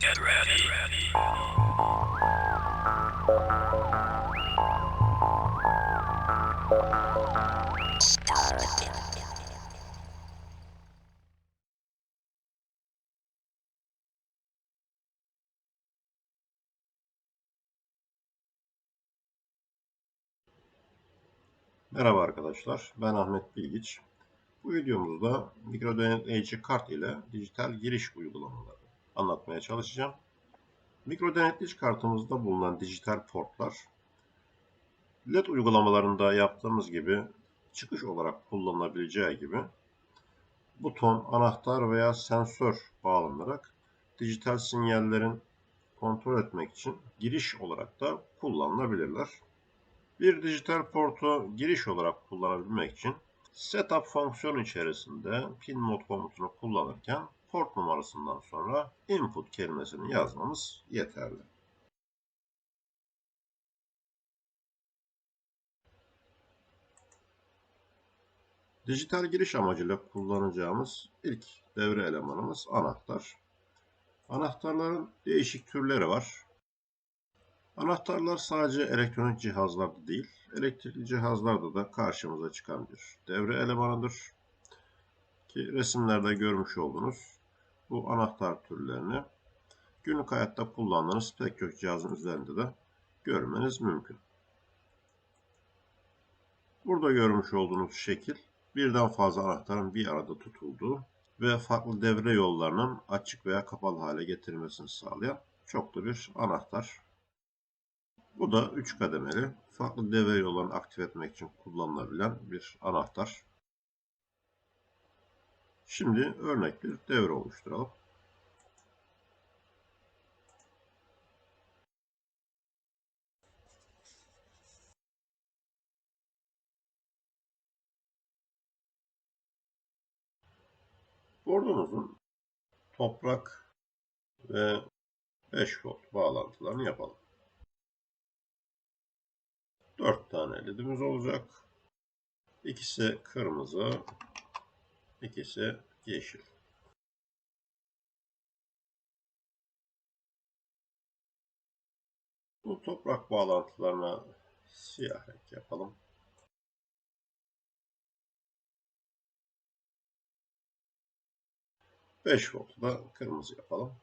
Get ready. Merhaba arkadaşlar, ben Ahmet Bilgiç. Bu videomuzda mikro denetleyici kart ile dijital giriş uygulamaları anlatmaya çalışacağım. Mikro denetleyici kartımızda bulunan dijital portlar, LED uygulamalarında yaptığımız gibi çıkış olarak kullanılabileceği gibi buton, anahtar veya sensör bağlanarak dijital sinyallerin kontrol etmek için giriş olarak da kullanılabilirler. Bir dijital portu giriş olarak kullanabilmek için Setup fonksiyonu içerisinde pin mod komutunu kullanırken port numarasından sonra input kelimesini yazmamız yeterli. Dijital giriş amacıyla kullanacağımız ilk devre elemanımız anahtar. Anahtarların değişik türleri var. Anahtarlar sadece elektronik cihazlarda değil, elektrikli cihazlarda da karşımıza çıkan bir devre elemanıdır. Ki resimlerde görmüş olduğunuz bu anahtar türlerini günlük hayatta kullandığınız pek çok cihazın üzerinde de görmeniz mümkün. Burada görmüş olduğunuz şekil birden fazla anahtarın bir arada tutulduğu ve farklı devre yollarının açık veya kapalı hale getirilmesini sağlayan çoklu bir anahtar. Bu da 3 kademeli, farklı devre yollarını aktif etmek için kullanılabilen bir anahtar. Şimdi örnek bir devre oluşturalım. Bordomuzun toprak ve 5 volt bağlantılarını yapalım. 4 tane ledimiz olacak. İkisi kırmızı, ikisi yeşil. Bu toprak bağlantılarına siyah renk yapalım. Beş voltu da kırmızı yapalım.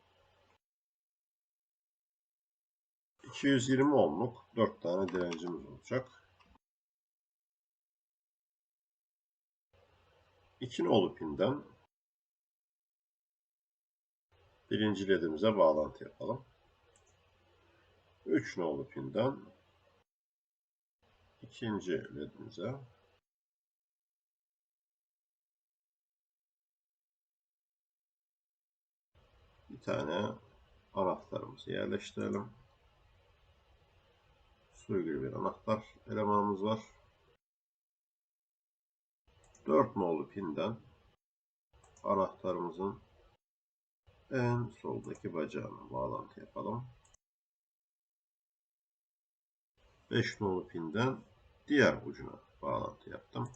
220 ohmluk 4 tane direncimiz olacak. 2 nolu pinden birinci ledimize bağlantı yapalım. 3 nolu pinden ikinci ledimize bir tane anahtarımızı yerleştirelim sürgülü bir anahtar elemanımız var. 4 nolu pinden anahtarımızın en soldaki bacağına bağlantı yapalım. 5 nolu pinden diğer ucuna bağlantı yaptım.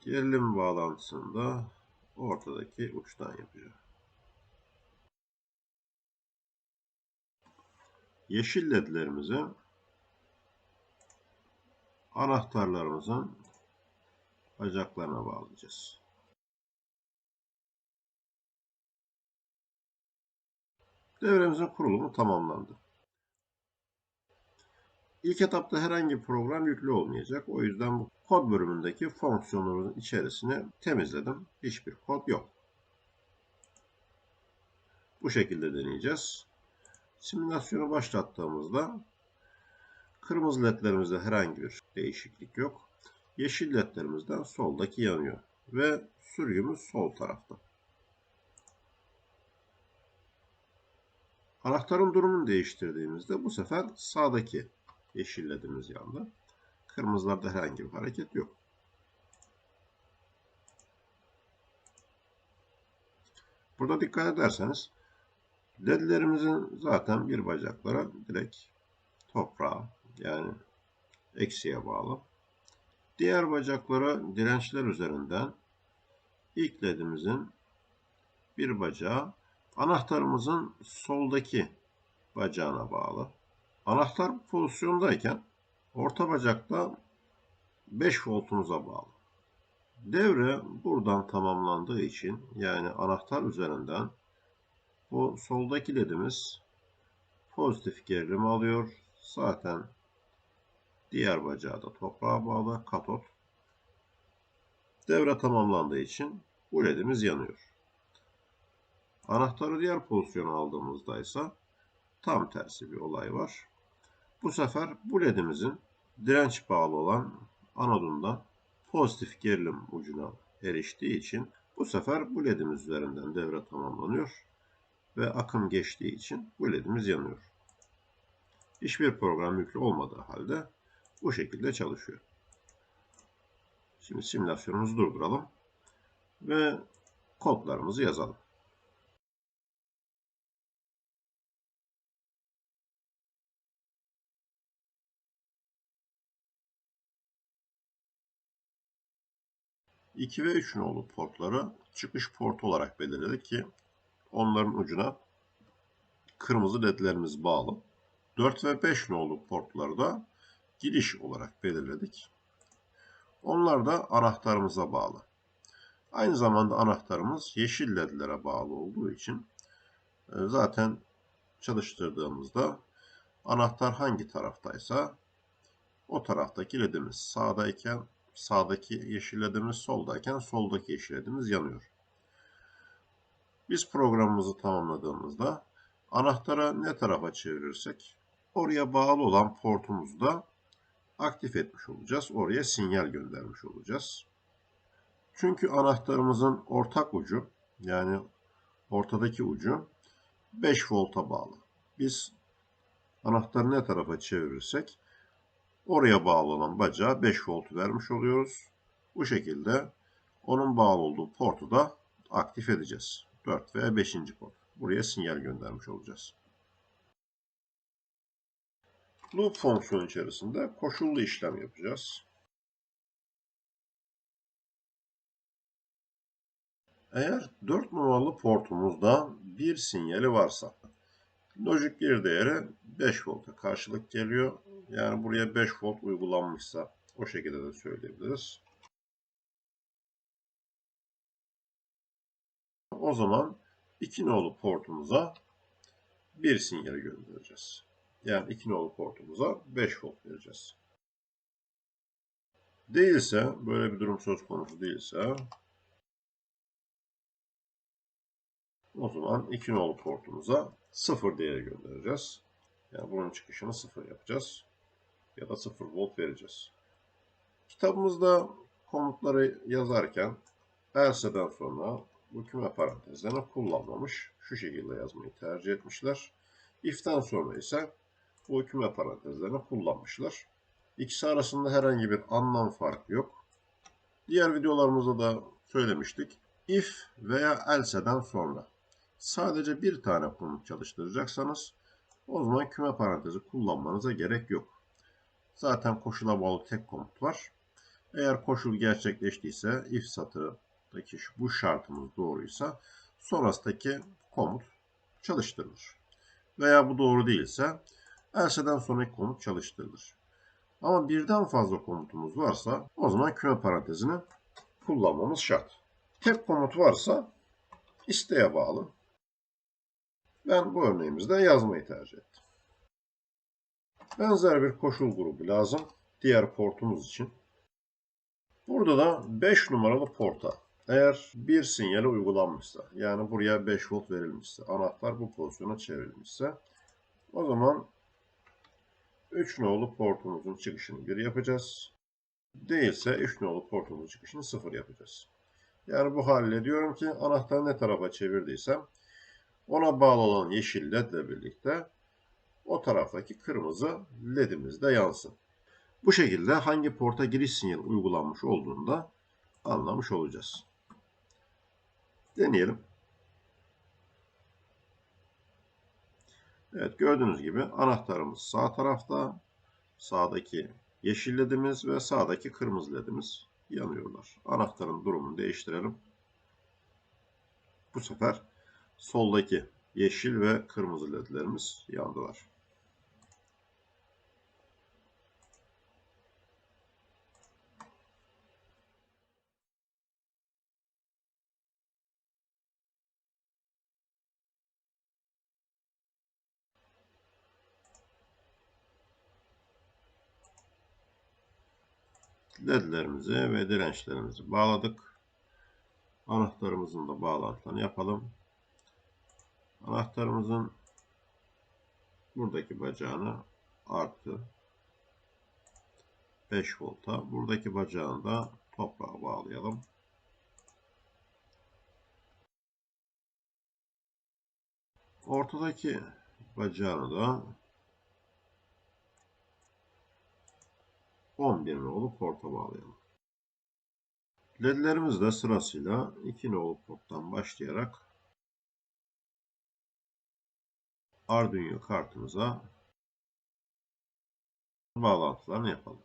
Gerilim bağlantısını da ortadaki uçtan yapacağım. yeşil ledlerimizi anahtarlarımızın bacaklarına bağlayacağız. Devremizin kurulumu tamamlandı. İlk etapta herhangi bir program yüklü olmayacak. O yüzden bu kod bölümündeki fonksiyonların içerisini temizledim. Hiçbir kod yok. Bu şekilde deneyeceğiz. Simülasyonu başlattığımızda kırmızı ledlerimizde herhangi bir değişiklik yok. Yeşil ledlerimizden soldaki yanıyor ve sürgümüz sol tarafta. Anahtarın durumunu değiştirdiğimizde bu sefer sağdaki yeşil ledimiz yandı. Kırmızılarda herhangi bir hareket yok. Burada dikkat ederseniz LED'lerimizin zaten bir bacaklara direkt toprağa yani eksiye bağlı. Diğer bacaklara dirençler üzerinden ilk ledimizin bir bacağı anahtarımızın soldaki bacağına bağlı. Anahtar pozisyondayken orta bacakta 5 voltumuza bağlı. Devre buradan tamamlandığı için yani anahtar üzerinden bu soldaki ledimiz pozitif gerilim alıyor. Zaten diğer bacağı da toprağa bağlı katot. Devre tamamlandığı için bu ledimiz yanıyor. Anahtarı diğer pozisyona aldığımızda ise tam tersi bir olay var. Bu sefer bu ledimizin direnç bağlı olan anodundan pozitif gerilim ucuna eriştiği için bu sefer bu ledimiz üzerinden devre tamamlanıyor ve akım geçtiği için bu ledimiz yanıyor. Hiçbir program yüklü olmadığı halde bu şekilde çalışıyor. Şimdi simülasyonumuzu durduralım ve kodlarımızı yazalım. İki ve üç nolu portları çıkış portu olarak belirledik ki onların ucuna kırmızı ledlerimiz bağlı. 4 ve 5 nolu portları da giriş olarak belirledik. Onlar da anahtarımıza bağlı. Aynı zamanda anahtarımız yeşil ledlere bağlı olduğu için e, zaten çalıştırdığımızda anahtar hangi taraftaysa o taraftaki ledimiz sağdayken sağdaki yeşil ledimiz soldayken soldaki yeşil ledimiz yanıyor. Biz programımızı tamamladığımızda anahtara ne tarafa çevirirsek oraya bağlı olan portumuzu da aktif etmiş olacağız. Oraya sinyal göndermiş olacağız. Çünkü anahtarımızın ortak ucu yani ortadaki ucu 5 volta bağlı. Biz anahtarı ne tarafa çevirirsek oraya bağlı olan bacağa 5 volt vermiş oluyoruz. Bu şekilde onun bağlı olduğu portu da aktif edeceğiz. 4 ve 5. port. Buraya sinyal göndermiş olacağız. Loop fonksiyonu içerisinde koşullu işlem yapacağız. Eğer 4 numaralı portumuzda bir sinyali varsa lojik bir değeri 5 volta karşılık geliyor. Yani buraya 5 volt uygulanmışsa o şekilde de söyleyebiliriz. O zaman 2 nolu portumuza bir sinyali göndereceğiz. Yani 2 nolu portumuza 5 volt vereceğiz. Değilse, böyle bir durum söz konusu değilse o zaman 2 nolu portumuza 0 değeri göndereceğiz. Yani bunun çıkışını 0 yapacağız. Ya da 0 volt vereceğiz. Kitabımızda komutları yazarken else'den sonra bu küme parantezlerini kullanmamış. Şu şekilde yazmayı tercih etmişler. If'ten sonra ise bu küme parantezlerini kullanmışlar. İkisi arasında herhangi bir anlam farkı yok. Diğer videolarımızda da söylemiştik. If veya else'den sonra sadece bir tane komut çalıştıracaksanız o zaman küme parantezi kullanmanıza gerek yok. Zaten koşula bağlı tek komut var. Eğer koşul gerçekleştiyse if satırındaki bu şartımız doğruysa sonrasındaki komut çalıştırılır. Veya bu doğru değilse else'den sonraki komut çalıştırılır. Ama birden fazla komutumuz varsa o zaman küme parantezini kullanmamız şart. Tek komut varsa isteğe bağlı. Ben bu örneğimizde yazmayı tercih ettim. Benzer bir koşul grubu lazım diğer portumuz için. Burada da 5 numaralı porta eğer bir sinyale uygulanmışsa yani buraya 5 volt verilmişse anahtar bu pozisyona çevrilmişse o zaman 3 nolu portumuzun çıkışını 1 yapacağız. Değilse 3 nolu portumuzun çıkışını 0 yapacağız. Yani bu haliyle diyorum ki anahtarı ne tarafa çevirdiysem ona bağlı olan yeşil led ile birlikte o taraftaki kırmızı ledimiz de yansın. Bu şekilde hangi porta giriş sinyali uygulanmış olduğunu da anlamış olacağız. Deneyelim. Evet gördüğünüz gibi anahtarımız sağ tarafta. Sağdaki yeşil ledimiz ve sağdaki kırmızı ledimiz yanıyorlar. Anahtarın durumunu değiştirelim. Bu sefer soldaki yeşil ve kırmızı ledlerimiz yandılar. Ledlerimizi ve dirençlerimizi bağladık. Anahtarımızın da bağlantılarını yapalım. Anahtarımızın buradaki bacağını artı 5 volta. Buradaki bacağını da toprağa bağlayalım. Ortadaki bacağını da 11 nolu porta bağlayalım. LED'lerimiz de sırasıyla 2 nolu porttan başlayarak Arduino kartımıza bağlantılarını yapalım.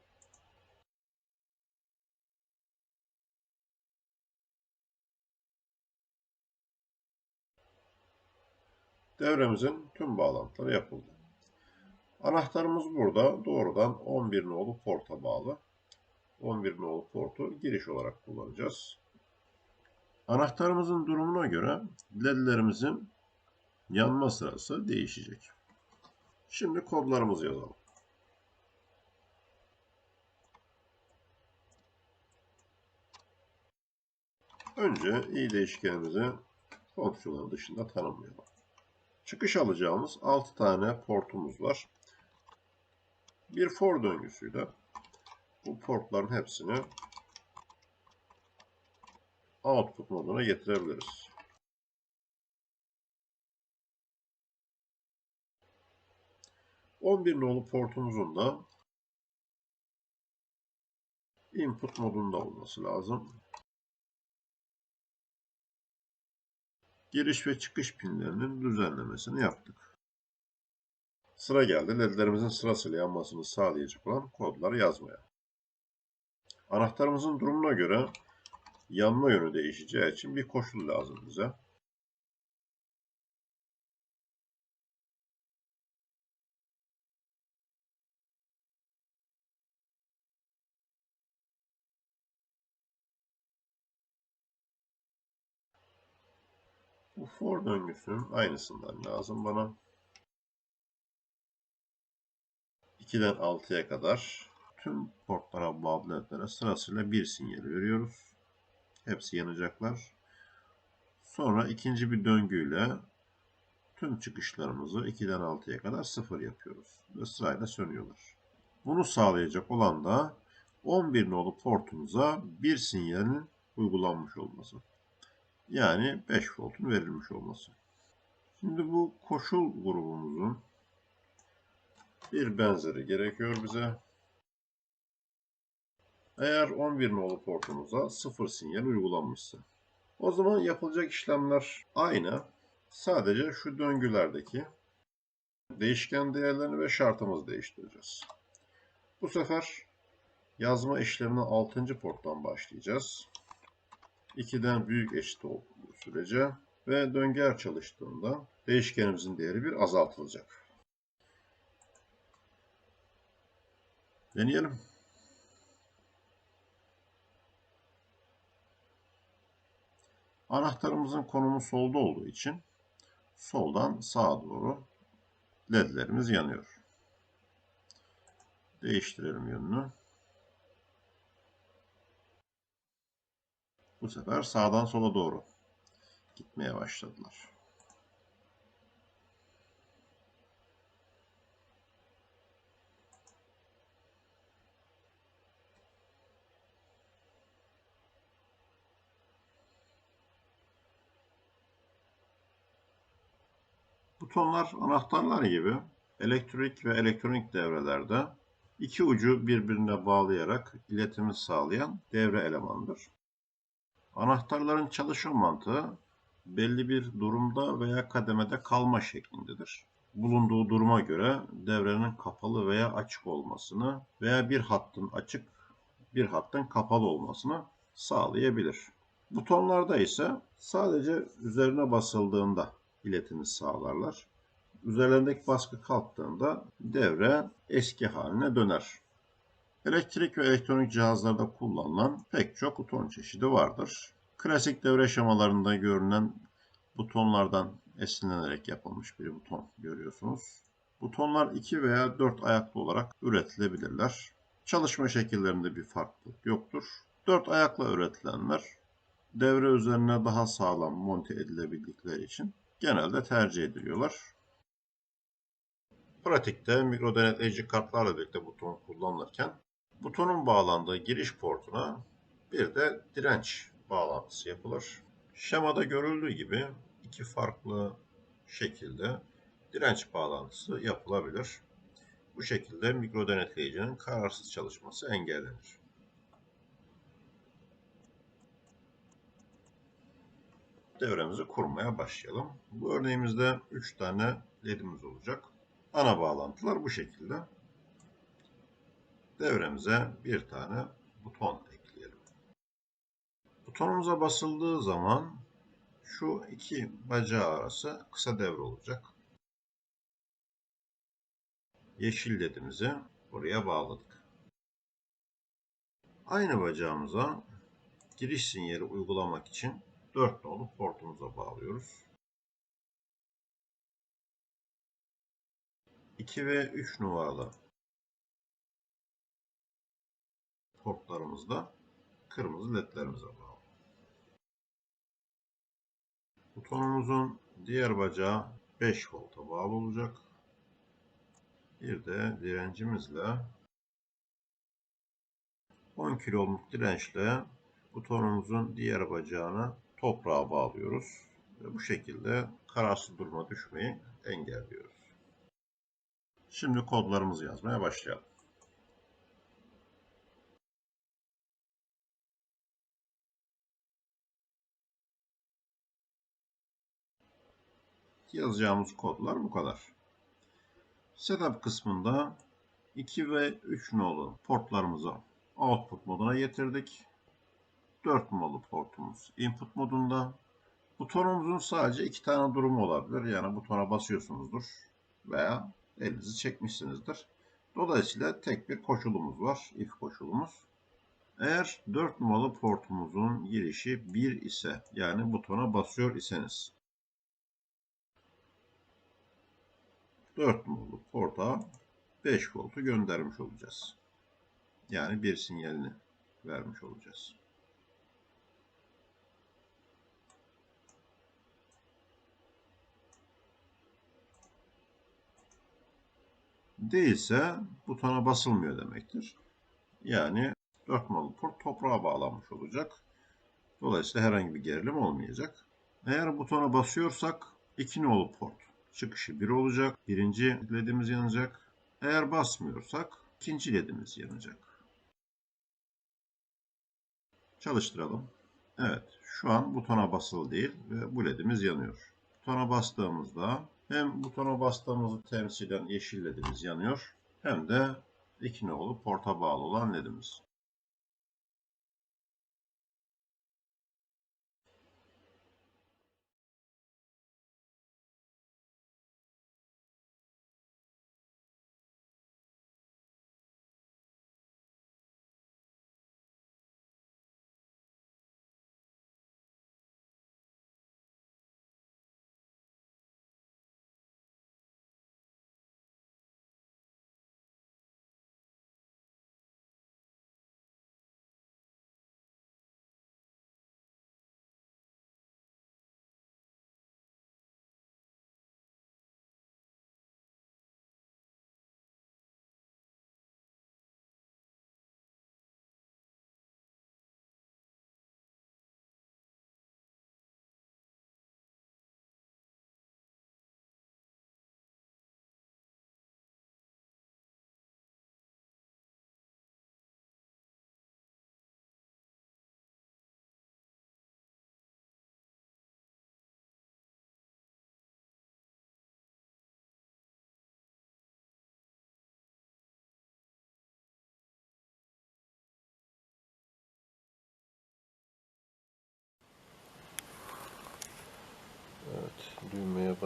Devremizin tüm bağlantıları yapıldı. Anahtarımız burada doğrudan 11 nolu porta bağlı. 11 nolu portu giriş olarak kullanacağız. Anahtarımızın durumuna göre ledlerimizin yanma sırası değişecek. Şimdi kodlarımızı yazalım. Önce i değişkenimizi fonksiyonları dışında tanımlayalım. Çıkış alacağımız 6 tane portumuz var. Bir for döngüsüyle bu portların hepsini output moduna getirebiliriz. On bir nolu portumuzun da input modunda olması lazım. Giriş ve çıkış pinlerinin düzenlemesini yaptık. Sıra geldi ledlerimizin sırasıyla yanmasını sağlayacak olan kodları yazmaya. Anahtarımızın durumuna göre yanma yönü değişeceği için bir koşul lazım bize. Bu for döngüsünün aynısından lazım bana. 2'den 6'ya kadar tüm portlara bağlı ledlere sırasıyla bir sinyal veriyoruz. Hepsi yanacaklar. Sonra ikinci bir döngüyle tüm çıkışlarımızı 2'den 6'ya kadar sıfır yapıyoruz. Ve sırayla sönüyorlar. Bunu sağlayacak olan da 11 nolu portumuza bir sinyalin uygulanmış olması. Yani 5 voltun verilmiş olması. Şimdi bu koşul grubumuzun bir benzeri gerekiyor bize. Eğer 11 nolu portumuza 0 sinyal uygulanmışsa. O zaman yapılacak işlemler aynı. Sadece şu döngülerdeki değişken değerlerini ve şartımızı değiştireceğiz. Bu sefer yazma işlemine 6. porttan başlayacağız. 2'den büyük eşit olduğu sürece ve döngü çalıştığında değişkenimizin değeri bir azaltılacak. Deneyelim. Anahtarımızın konumu solda olduğu için soldan sağa doğru ledlerimiz yanıyor. Değiştirelim yönünü. Bu sefer sağdan sola doğru gitmeye başladılar. Butonlar anahtarlar gibi elektrik ve elektronik devrelerde iki ucu birbirine bağlayarak iletimi sağlayan devre elemandır. Anahtarların çalışma mantığı belli bir durumda veya kademede kalma şeklindedir. Bulunduğu duruma göre devrenin kapalı veya açık olmasını veya bir hattın açık bir hattın kapalı olmasını sağlayabilir. Butonlarda ise sadece üzerine basıldığında iletimi sağlarlar. Üzerlerindeki baskı kalktığında devre eski haline döner. Elektrik ve elektronik cihazlarda kullanılan pek çok buton çeşidi vardır. Klasik devre şemalarında görünen butonlardan esinlenerek yapılmış bir buton görüyorsunuz. Butonlar 2 veya 4 ayaklı olarak üretilebilirler. Çalışma şekillerinde bir farklılık yoktur. 4 ayakla üretilenler devre üzerine daha sağlam monte edilebildikleri için genelde tercih ediliyorlar. Pratikte mikro denetleyici kartlarla birlikte buton kullanılırken butonun bağlandığı giriş portuna bir de direnç bağlantısı yapılır. Şemada görüldüğü gibi iki farklı şekilde direnç bağlantısı yapılabilir. Bu şekilde mikro denetleyicinin kararsız çalışması engellenir. Devremizi kurmaya başlayalım. Bu örneğimizde 3 tane ledimiz olacak. Ana bağlantılar bu şekilde. Devremize bir tane buton ekleyelim. Butonumuza basıldığı zaman şu iki bacağı arası kısa devre olacak. Yeşil ledimizi buraya bağladık. Aynı bacağımıza giriş sinyali uygulamak için 4 nolu portumuza bağlıyoruz. 2 ve 3 numaralı portlarımızda kırmızı ledlerimize bağlı. Butonumuzun diğer bacağı 5 volta bağlı olacak. Bir de direncimizle 10 kiloluk dirençle butonumuzun diğer bacağına toprağa bağlıyoruz. Ve bu şekilde kararsız duruma düşmeyi engelliyoruz. Şimdi kodlarımızı yazmaya başlayalım. Yazacağımız kodlar bu kadar. Setup kısmında 2 ve 3 nolu portlarımızı output moduna getirdik. 4 nolu portumuz input modunda. Butonumuzun sadece iki tane durumu olabilir. Yani butona basıyorsunuzdur veya elinizi çekmişsinizdir. Dolayısıyla tek bir koşulumuz var. If koşulumuz. Eğer 4 numaralı portumuzun girişi 1 ise yani butona basıyor iseniz 4 numaralı porta 5 voltu göndermiş olacağız. Yani bir sinyalini vermiş olacağız. Değilse butona basılmıyor demektir. Yani 4 numaralı port toprağa bağlanmış olacak. Dolayısıyla herhangi bir gerilim olmayacak. Eğer butona basıyorsak 2 nolu port çıkışı 1 olacak. Birinci ledimiz yanacak. Eğer basmıyorsak ikinci ledimiz yanacak. Çalıştıralım. Evet şu an butona basılı değil ve bu ledimiz yanıyor. Butona bastığımızda hem butona bastığımızı temsilen yeşil ledimiz yanıyor hem de iki nolu porta bağlı olan ledimiz.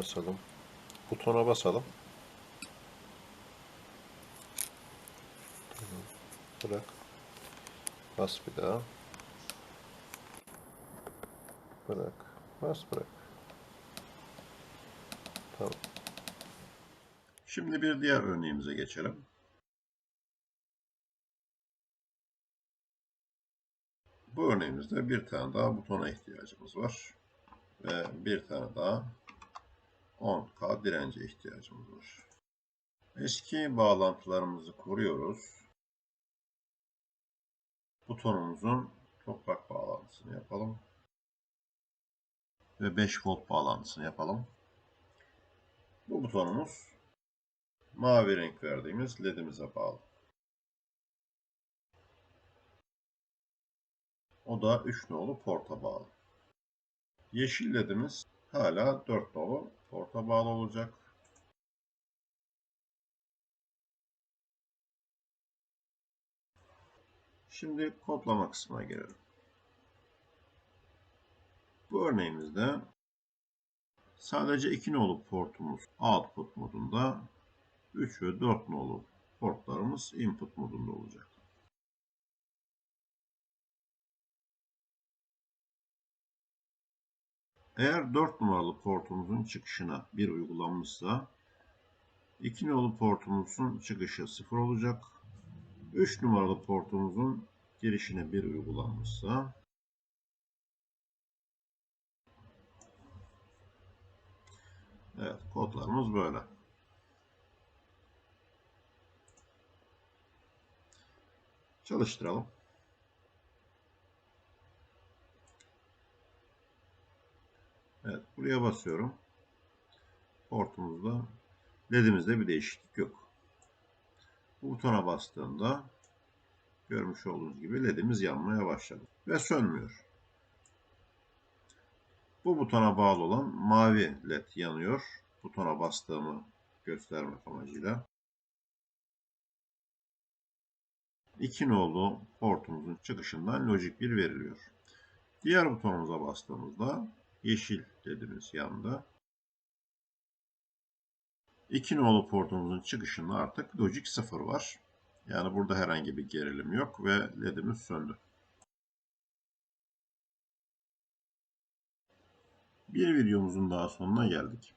Basalım. Butona basalım. Tamam. Bırak. Bas bir daha. Bırak. Bas bırak. Tamam. Şimdi bir diğer örneğimize geçelim. Bu örneğimizde bir tane daha butona ihtiyacımız var. Ve bir tane daha 10K dirence ihtiyacımız var. Eski bağlantılarımızı kuruyoruz. Butonumuzun toprak bağlantısını yapalım. Ve 5 volt bağlantısını yapalım. Bu butonumuz mavi renk verdiğimiz ledimize bağlı. O da 3 nolu porta bağlı. Yeşil ledimiz hala 4 nolu porta bağlı olacak. Şimdi kodlama kısmına gelelim. Bu örneğimizde sadece 2 nolu portumuz output modunda 3 ve 4 nolu portlarımız input modunda olacak. Eğer 4 numaralı portumuzun çıkışına 1 uygulanmışsa 2 nolu portumuzun çıkışı 0 olacak. 3 numaralı portumuzun girişine 1 uygulanmışsa Evet kodlarımız böyle. Çalıştıralım. Evet, buraya basıyorum. Portumuzda ledimizde bir değişiklik yok. Bu butona bastığımda görmüş olduğunuz gibi ledimiz yanmaya başladı ve sönmüyor. Bu butona bağlı olan mavi led yanıyor. Butona bastığımı göstermek amacıyla. 2 nolu portumuzun çıkışından logic 1 veriliyor. Diğer butonumuza bastığımızda yeşil ledimiz yandı. 2 nolu portumuzun çıkışında artık logic 0 var. Yani burada herhangi bir gerilim yok ve ledimiz söndü. Bir videomuzun daha sonuna geldik.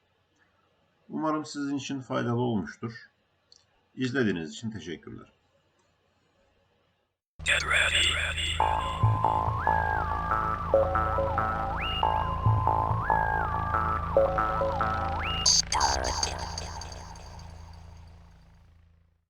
Umarım sizin için faydalı olmuştur. İzlediğiniz için teşekkürler. Get ready.